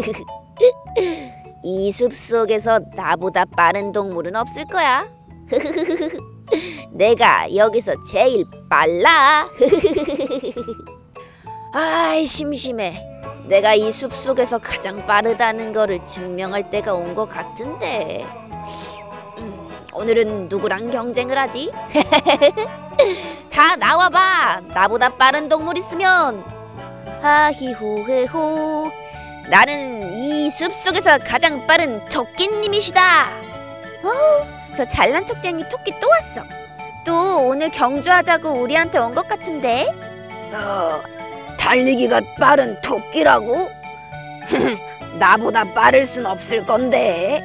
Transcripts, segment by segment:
이 숲속에서 나보다 빠른 동물은 없을 거야. 내가 여기서 제일 빨라. 아이 심심해. 내가 이 숲속에서 가장 빠르다는 거를 증명할 때가 온 것 같은데. 음, 오늘은 누구랑 경쟁을 하지? 다 나와봐. 나보다 빠른 동물 있으면. 하히호헤호. 나는 이 숲속에서 가장 빠른 토끼님이시다. 어, 저 잘난 척쟁이 토끼 또 왔어. 또 오늘 경주하자고 우리한테 온 것 같은데. 어, 달리기가 빠른 토끼라고? 나보다 빠를 순 없을 건데.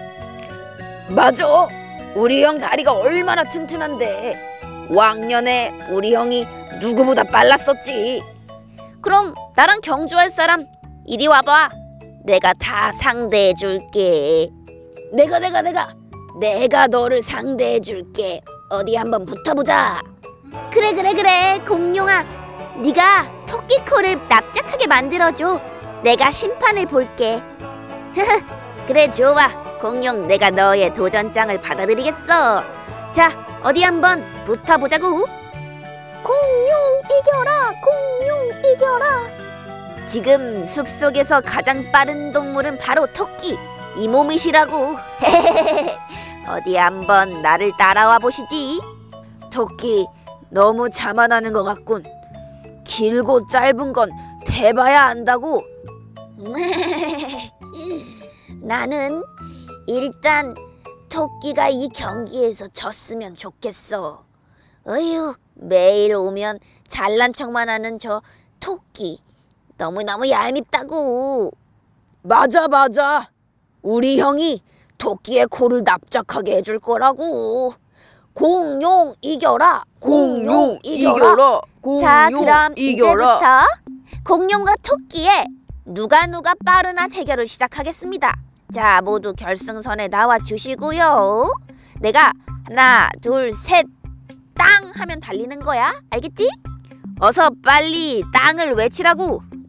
맞아. 우리 형 다리가 얼마나 튼튼한데. 왕년에 우리 형이 누구보다 빨랐었지. 그럼 나랑 경주할 사람 이리 와봐. 내가 다 상대해 줄게. 내가 내가 내가 내가 너를 상대해 줄게. 어디 한번 붙어보자. 그래 그래 그래 공룡아. 네가 토끼 코를 납작하게 만들어줘. 내가 심판을 볼게. 그래 좋아. 공룡 내가 너의 도전장을 받아들이겠어. 자 어디 한번 붙어보자고. 공룡 이겨라 공룡 이겨라. 지금 숲속에서 가장 빠른 동물은 바로 토끼. 이 몸이시라고. 어디 한번 나를 따라와 보시지. 토끼 너무 자만하는 것 같군. 길고 짧은 건 대봐야 안다고. 나는 일단 토끼가 이 경기에서 졌으면 좋겠어. 어휴, 매일 오면 잘난 척만 하는 저 토끼. 너무너무 얄밉다고. 맞아 맞아. 우리 형이 토끼의 코를 납작하게 해줄 거라고. 공룡 이겨라. 공룡 이겨라. 자, 그럼 이제부터 공룡과 토끼의 누가 누가 빠르나 대결을 시작하겠습니다. 자, 모두 결승선에 나와 주시고요. 내가 하나, 둘, 셋, 땅 하면 달리는 거야. 알겠지? 어서 빨리 땅을 외치라고.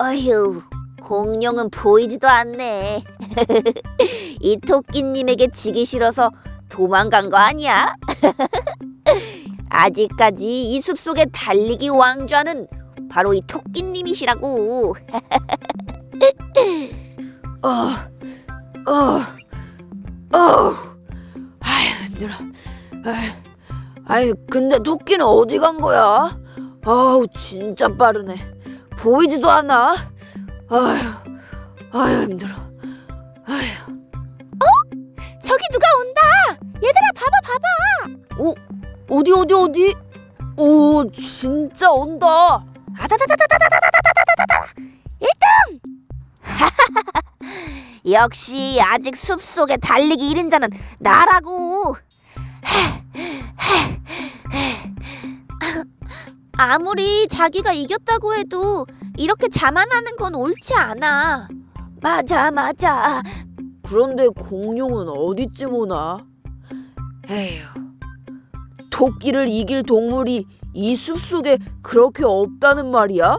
어휴, 공룡은 보이지도 않네. 이 토끼님에게 지기 싫어서 도망간 거 아니야? 아직까지 이 숲속에 달리기 왕좌는 바로 이 토끼님이시라고. 어, 어, 어. 아유 힘들어. 아이 근데 토끼는 어디 간 거야? 아우 진짜 빠르네. 보이지도 않아. 아휴, 아휴 힘들어. 아휴. 저기 누가 온다. 얘들아 봐봐 봐봐. 어, 어디 어디 어디? 오 진짜 온다. 아다다다다다다다다다다다다. 1등! 역시 아직 숲속에 달리기 1인자는 나라고. 아무리 자기가 이겼다고 해도 이렇게 자만하는 건 옳지 않아. 맞아 맞아. 그런데 공룡은 어디쯤 오나? 에휴, 토끼를 이길 동물이 이 숲 속에 그렇게 없다는 말이야?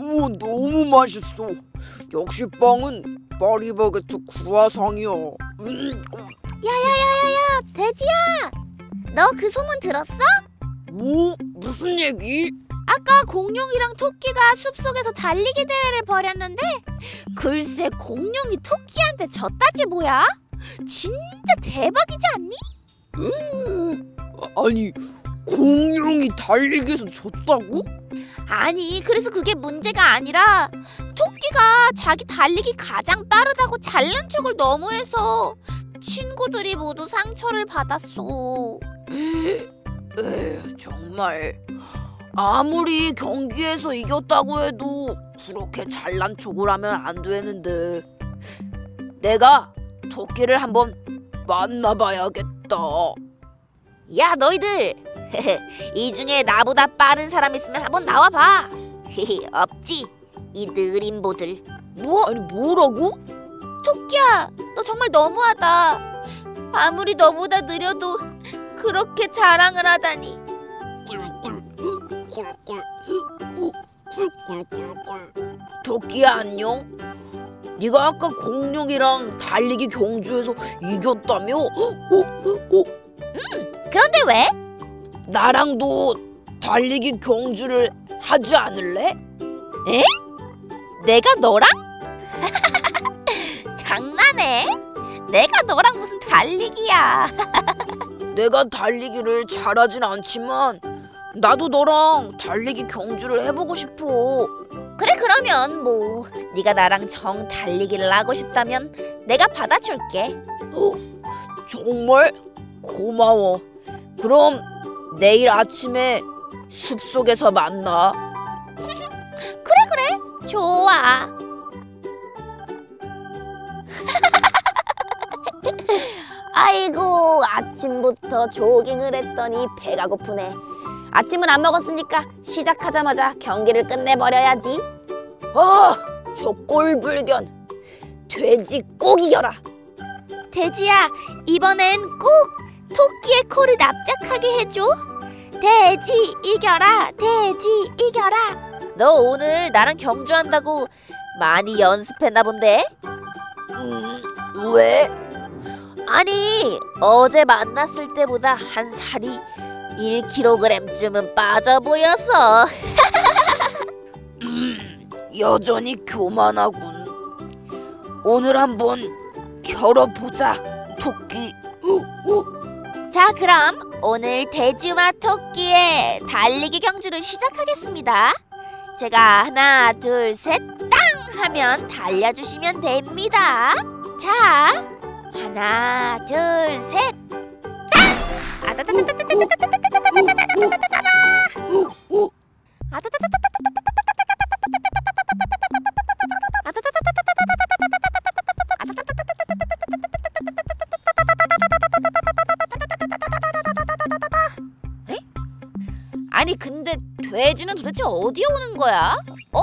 오, 너무 맛있어. 역시 빵은 파리바게트 구화상이야. 음, 야야야야야 돼지야 너 그 소문 들었어? 뭐 무슨 얘기? 아까 공룡이랑 토끼가 숲속에서 달리기 대회를 벌였는데 글쎄 공룡이 토끼한테 졌다지 뭐야? 진짜 대박이지 않니? 음, 아니 공룡이 달리기에서 졌다고? 아니 그래서 그게 문제가 아니라 토끼가 자기 달리기 가장 빠르다고 잘난 척을 너무해서 친구들이 모두 상처를 받았어 에휴, 정말. 아무리 경기에서 이겼다고 해도 그렇게 잘난 척을 하면 안 되는데. 내가 토끼를 한번 만나봐야겠다. 야 너희들! 이 중에 나보다 빠른 사람 있으면 한번 나와봐. 없지? 이 느린 보들. 뭐? 아니 뭐라고? 토끼야 너 정말 너무하다 아무리 너보다 느려도 그렇게 자랑을 하다니 토끼야 안녕. 네가 아까 공룡이랑 달리기 경주에서 이겼다며? 어? 어? 그런데 왜? 나랑도 달리기 경주를 하지 않을래? 내가 너랑? 내가 너랑 무슨 달리기야 내가 달리기를 잘하진 않지만 나도 너랑 달리기 경주를 해보고 싶어. 그래 그러면 뭐 네가 나랑 정 달리기를 하고 싶다면 내가 받아줄게 정말 고마워. 그럼 내일 아침에 숲속에서 만나. 좋아 아이고 아침부터 조깅을 했더니 배가 고프네 아침을 안 먹었으니까 시작하자마자 경기를 끝내버려야지 아, 저 꼴불견. 돼지 꼭 이겨라. 돼지야 이번엔 꼭 토끼의 코를 납작하게 해줘 돼지 이겨라 돼지 이겨라 너 오늘 나랑 경주한다고 많이 연습했나 본데 음, 왜? 아니 어제 만났을 때보다 한 살이 1kg쯤은 빠져 보여서 음, 여전히 교만하군. 오늘 한번 겨뤄보자, 토끼. 자 그럼 오늘 돼지와 토끼의 달리기 경주를 시작하겠습니다 제가 하나 둘 셋 땅 하면 달려주시면 됩니다 자 하나 둘셋 땅! 아니 근데 돼지는 도대체 어디에 오는 거야? 어?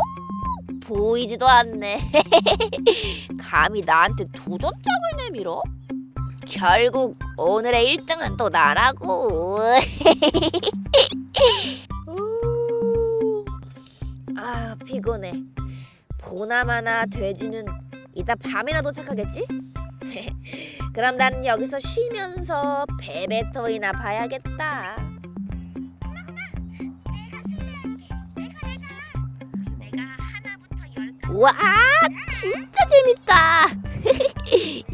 보이지도 않네. 감히 나한테 도전장을 내 밀어? 결국 오늘의 1등은 또 나라고. 우, 아유 피곤해. 보나마나 돼지는 이따 밤이나 도착하겠지? 그럼 난 여기서 쉬면서 베베토이나 봐야겠다. 와 진짜 재밌다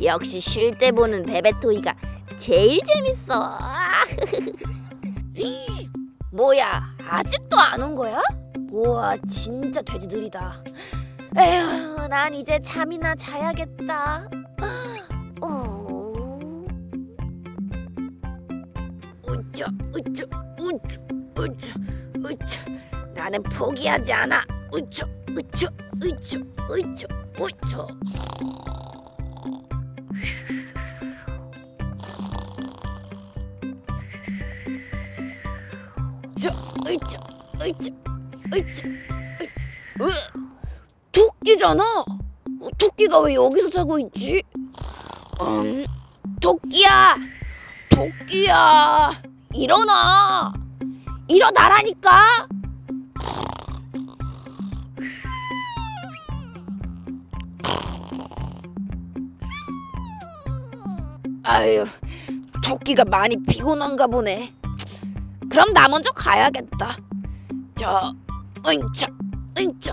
역시 쉴 때 보는 베베토이가 제일 재밌어 뭐야 아직도 안 온 거야? 우와 진짜 돼지 느리다 에휴 난 이제 잠이나 자야겠다 어... 으쌰, 으쌰, 으쌰, 으쌰, 으쌰. 나는 포기하지 않아. 으쌰, 으쌰, 으쌰, 으쌰, 으쌰. 으쌰, 으쌰, 으쌰. 왜? 토끼잖아. 어, 토끼가 왜 여기서 자고 있지? 음, 토끼야, 토끼야, 일어나, 일어나라니까. 아유, 토끼가 많이 피곤한가 보네. 그럼 나 먼저 가야겠다. 저, 응차, 응차,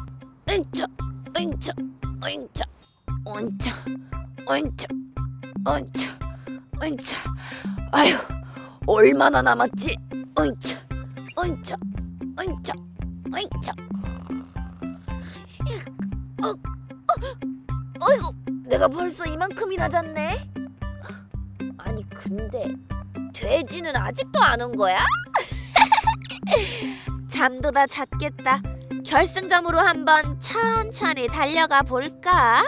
응차, 응차, 응차, 응차, 응차, 응차, 응차. 아유, 얼마나 남았지? 응차, 응차, 응차, 응차. 어, 어, 어이구, 내가 벌써 이만큼이나 잤네. 아니 근데 돼지는 아직도 안 온 거야? 잠도 다 잤겠다. 결승점으로 한번 천천히 달려가 볼까?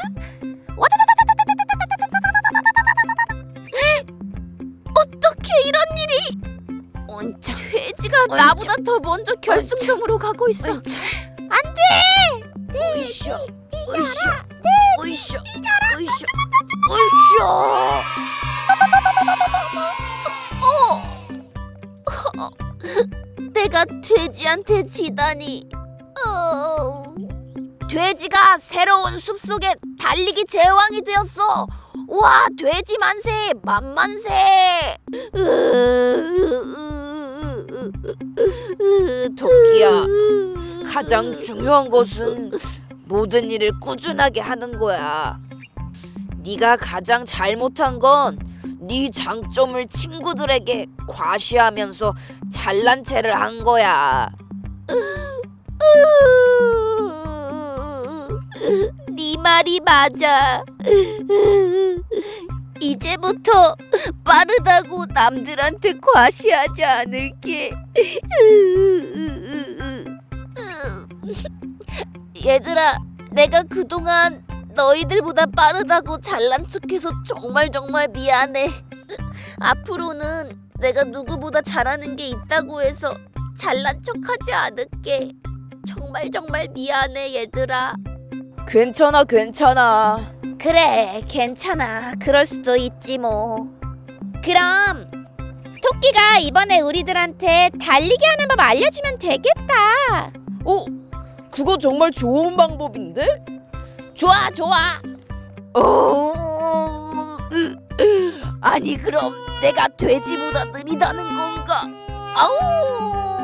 어떻게 이런 일이? 온차. 돼지가 얹혀. 나보다 더 먼저 결승점으로 가고 있어. 안 돼! 으쌰. 으쌰. 으쌰. 으쌰. 으쌰. 내가 돼지한테 지다니. 어. 돼지가 새로운 숲속에 달리기 제왕이 되었어. 와, 돼지 만세, 만만세. 토끼야, 가장 중요한 것은 모든 일을 꾸준하게 하는 거야. 네가 가장 잘못한 건 네 장점을 친구들에게 과시하면서 잘난 체를 한 거야. 네 말이 맞아. 이제부터 빠르다고 남들한테 과시하지 않을게. 얘들아, 내가 그동안 너희들보다 빠르다고 잘난 척해서 정말 정말 미안해. 앞으로는 내가 누구보다 잘하는 게 있다고 해서 잘난 척하지 않을게. 정말 정말 미안해, 얘들아. 괜찮아, 괜찮아. 그래, 괜찮아. 그럴 수도 있지 뭐. 그럼 토끼가 이번에 우리들한테 달리기 하는 법 알려주면 되겠다. 어, 그거 정말 좋은 방법인데? 좋아, 좋아. 어, 아니 그럼 내가 돼지보다 느리다는 건가? 아우!